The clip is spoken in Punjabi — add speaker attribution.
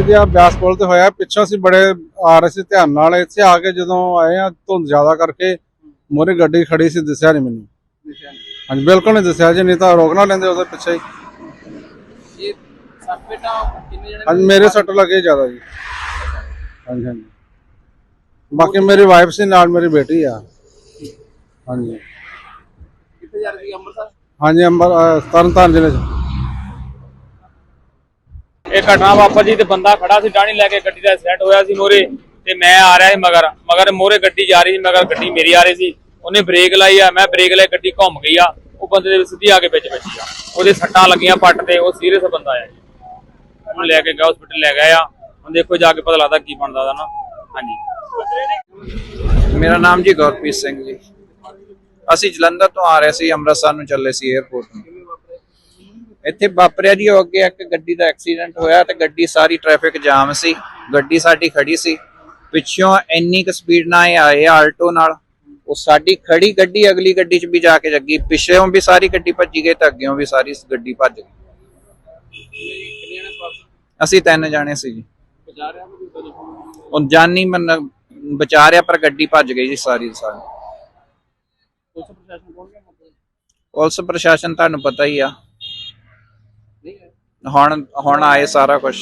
Speaker 1: ਜੀ ਆ ਬਿਆਸ ਪੁਲ ਤੇ ਹੋਇਆ। ਪਿੱਛੋਂ ਅਸੀਂ ਬੜੇ ਆ ਰਹੇ ਸੀ ਧਿਆਨ ਨਾਲ ਇੱਥੇ ਆ ਕੇ ਜਦੋਂ ਆਏ ਆ ਧੁੰਦ ਜ਼ਿਆਦਾ ਕਰਕੇ ਮੋਰੇ ਗੱਡੀ ਖੜੀ ਸੀ ਦਿਸਿਆ ਨਹੀਂ ਮੈਨੂੰ। ਹਾਂਜੀ ਬਿਲਕੁਲ ਨਹੀਂ ਦਿਸਿਆ ਜੀ ਨਹੀਂ ਤਾਂ ਰੋਕ ਨਾ ਲੈਂਦੇ ਉਹਦੇ ਪਿੱਛੇ ਹੀ।
Speaker 2: ਇਹ ਸੱਤ ਬੇਟਾ ਕਿੰਨੇ ਜਣੇ
Speaker 1: ਹਾਂਜੀ ਮੇਰੇ ਸੱਟ ਲੱਗੇ ਜ਼ਿਆਦਾ ਜੀ। ਹਾਂਜੀ ਹਾਂਜੀ। ਬਾਕੀ ਮੇਰੀ ਵਾਈਫ ਸੀ ਨਾਲ ਮੇਰੀ ਬੇਟੀ ਆ। ਹਾਂਜੀ।
Speaker 2: ਕਿੱਥੇ ਜਾ ਰਹੇ ਅੰਮ੍ਰਿਤਸਰ?
Speaker 1: ਹਾਂਜੀ ਅਹ ਤਰਨਤਾਰਨ ਜ਼ਿਲ੍ਹੇ ਚ।
Speaker 3: ਇਹ ਘਟਨਾ ਵਾਪਰ ਤੇ ਬੰਦਾ ਖੜਾ ਸੀ ਡਾਣੀ ਲੈ ਕੇ ਗੱਡੀ ਦਾ ਐਕਸੀਡੈਂਟ ਹੋਇਆ ਸੀ ਮੋਰੇ ਤੇ ਮੈਂ ਆ ਰਿਹਾ ਸੀ ਮਗਰ ਮਗਰ ਮੋਰੇ ਗੱਡੀ ਜਾ ਰਹੀ ਸੀ, ਮਗਰ ਗੱਡੀ ਮੇਰੀ ਆ ਰਹੀ ਸੀ। ਉਹਨੇ ਬ੍ਰੇਕ ਲਾਈ ਆ, ਮੈਂ ਬ੍ਰੇਕ ਲਾਈ, ਗੱਡੀ ਘੁੰਮ ਗਈ ਆ। ਉਹ ਬੰਦੇ ਦੇ ਸਿੱਧੀ ਆ ਕੇ ਵਿੱਚ ਵੱਜੀ ਆ। ਉਹਦੇ ਸੱਟਾਂ ਲੱਗੀਆਂ ਪੱਟ ਤੇ, ਉਹ ਸੀਰੀਅਸ ਬੰਦਾ ਆ। ਜੀ ਉਹਨੂੰ ਲੈ ਕੇ ਗਿਆ ਹਸਪੀਟਲ ਲੈ ਗਏ ਆ। ਹੁਣ ਦੇਖੋ ਜਾ ਕੇ ਪਤਾ ਲੱਗਦਾ ਕੀ ਬਣਦਾ ਉਹਦਾ ਨਾ। ਹਾਂਜੀ।
Speaker 4: ਮੇਰਾ ਨਾਮ ਜੀ ਗੁਰਪ੍ਰੀਤ ਸਿੰਘ ਜੀ। ਅਸੀਂ ਜਲੰਧਰ ਤੋਂ ਆ ਰਹੇ ਸੀ, ਅੰਮ੍ਰਿਤਸਰ ਨੂੰ ਚੱਲੇ ਸੀ 에어ਪੋਰਟ ਨੂੰ। ਇੱਥੇ ਵਾਪਰਿਆ ਜੀ ਉਹ ਅੱਗੇ ਇੱਕ ਗੱਡੀ ਦਾ ਐਕਸੀਡੈਂਟ ਹੋਇਆ ਤੇ ਗੱਡੀ ਸਾਰੀ ਟ੍ਰੈਫਿਕ ਜਾਮ ਸੀ। ਗੱਡੀ ਸਾਡੀ ਖੜੀ ਸੀ। ਪਿੱਛੋਂ ਇੰਨੀ ਕੁ ਸਪੀਡ ਨਾਲ ਇਹ ਆਏ ਆਲਟੋ ਨਾਲ। ਉਹ ਸਾਡੀ ਖੜੀ ਗੱਡੀ ਅਗਲੀ ਗੱਡੀ 'ਚ ਵੀ ਜਾ ਕੇ ਲੱਗੀ ਪਿੱਛੇੋਂ ਵੀ ਸਾਰੀ ਗੱਡੀ ਭੱਜੀ ਗਈ ਤੇ ਅੱਗੇੋਂ ਵੀ ਸਾਰੀ ਗੱਡੀ ਭੱਜ ਗਈ। ਅਸੀਂ ਤਿੰਨ ਜਾਣੇ ਸੀ ਜੀ। ਉਹ ਜਾਨੀ ਮਨ ਬਚਾ ਰਿਹਾ ਪਰ ਗੱਡੀ ਭੱਜ ਗਈ ਜੀ ਸਾਰੀ ਸਾਰੀ।
Speaker 2: ਪੁਲਿਸ ਪ੍ਰਸ਼ਾਸਨ
Speaker 4: ਤੁਹਾਨੂੰ ਪਤਾ ਹੀ ਆ। ਹੁਣ ਹੁਣ ਆਏ ਸਾਰਾ ਕੁਝ